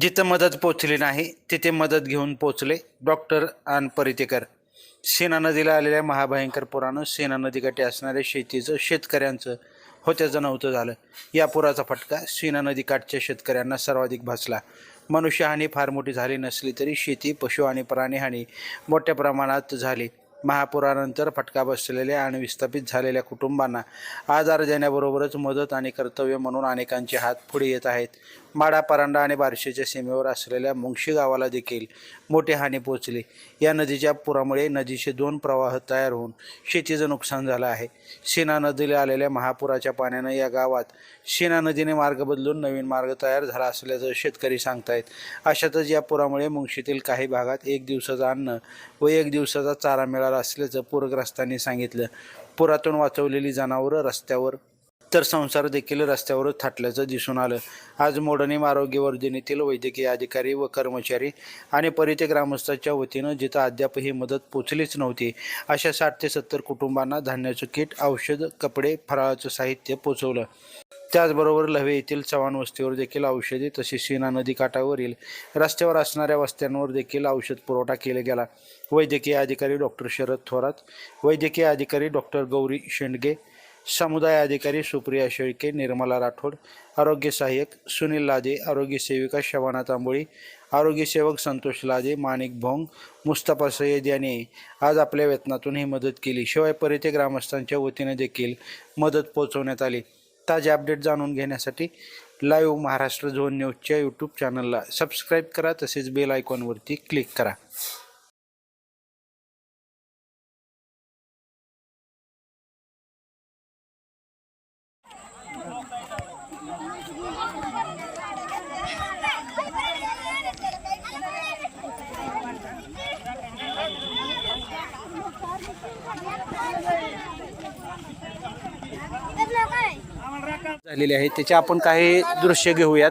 जिथं मदत पोचली नाही तिथे मदत घेऊन पोचले डॉक्टर आन परितेकर. सेना नदीला आलेल्या महाभयंकर पुरानं सेना नदीकाठी असणाऱ्या शेतीचं शेतकऱ्यांचं होत्याचं नव्हतं झालं. या पुराचा फटका सेना नदीकाठच्या शेतकऱ्यांना सर्वाधिक भासला. मनुष्यहानी फार मोठी झाली नसली तरी शेती पशु आणि प्राणीहानी मोठ्या प्रमाणात झाली. महापुरानंतर फटका बसलेल्या आणि विस्थापित झालेल्या कुटुंबांना आधार देण्याबरोबरच मदत आणि कर्तव्य म्हणून अनेकांचे हात पुढे येत आहेत. माडा परांडा आणि बारशीच्या सीमेवर असलेल्या मुंगशी गावाला देखील मोठी हानी पोहोचली. या नदीच्या पुरामुळे नदीचे दोन प्रवाह तयार होऊन शेतीचं नुकसान झालं आहे. सीना नदीला आलेल्या महापुराच्या पाण्यानं या गावात सीना नदीने मार्ग बदलून नवीन मार्ग तयार झाला असल्याचं शेतकरी सांगतायत. अशातच या पुरामुळे मुंगशीतील काही भागात एक दिवसाचं अन्न व एक दिवसाचा चारा मिळाला असल्याचं पूरग्रस्तांनी सांगितलं. पुरातून वाचवलेली जनावरं रस्त्यावर तर संसार देखील रस्त्यावर थाटल्याचं दिसून आलं. आज मोडणीम आरोग्य वर्धिनीतील वैद्यकीय अधिकारी व कर्मचारी आणि परिते ग्रामस्थांच्या वतीनं जिथं अद्याप ही मदत पोचलीच नव्हती अशा साठ ते सत्तर कुटुंबांना धान्याचं किट औषध कपडे फराळाचं साहित्य पोचवलं. त्याचबरोबर लव्हे येथील चव्हाण वस्तीवर देखील औषधे तसेच सीना नदी काठावरील रस्त्यावर असणाऱ्या वस्त्यांवर देखील औषध पुरवठा केला गेला. वैद्यकीय अधिकारी डॉक्टर शरद थोरात वैद्यकीय अधिकारी डॉक्टर गौरी शेंडगे समुदाय अधिकारी सुप्रिया शेळके निर्मला राठोड आरोग्य सहाय्यक सुनील लादे आरोग्य सेविका शवाना तांबोळी आरोग्य सेवक संतोष लादे माणिक भोंग मुस्तफा सय्यद यांनी आज आपल्या वेतनातून ही मदत केली. शिवाय परिते ग्रामस्थांच्या वतीने देखील मदत पोहोचवण्यात आली. ताजे अपडेट जाणून घेण्यासाठी लाईव्ह महाराष्ट्र झोन न्यूजच्या यूट्यूब चॅनलला सबस्क्राईब करा तसेच बेल आयकॉनवरती क्लिक करा. झालेली आहे त्याचे आपण काही दृश्य घेऊयात.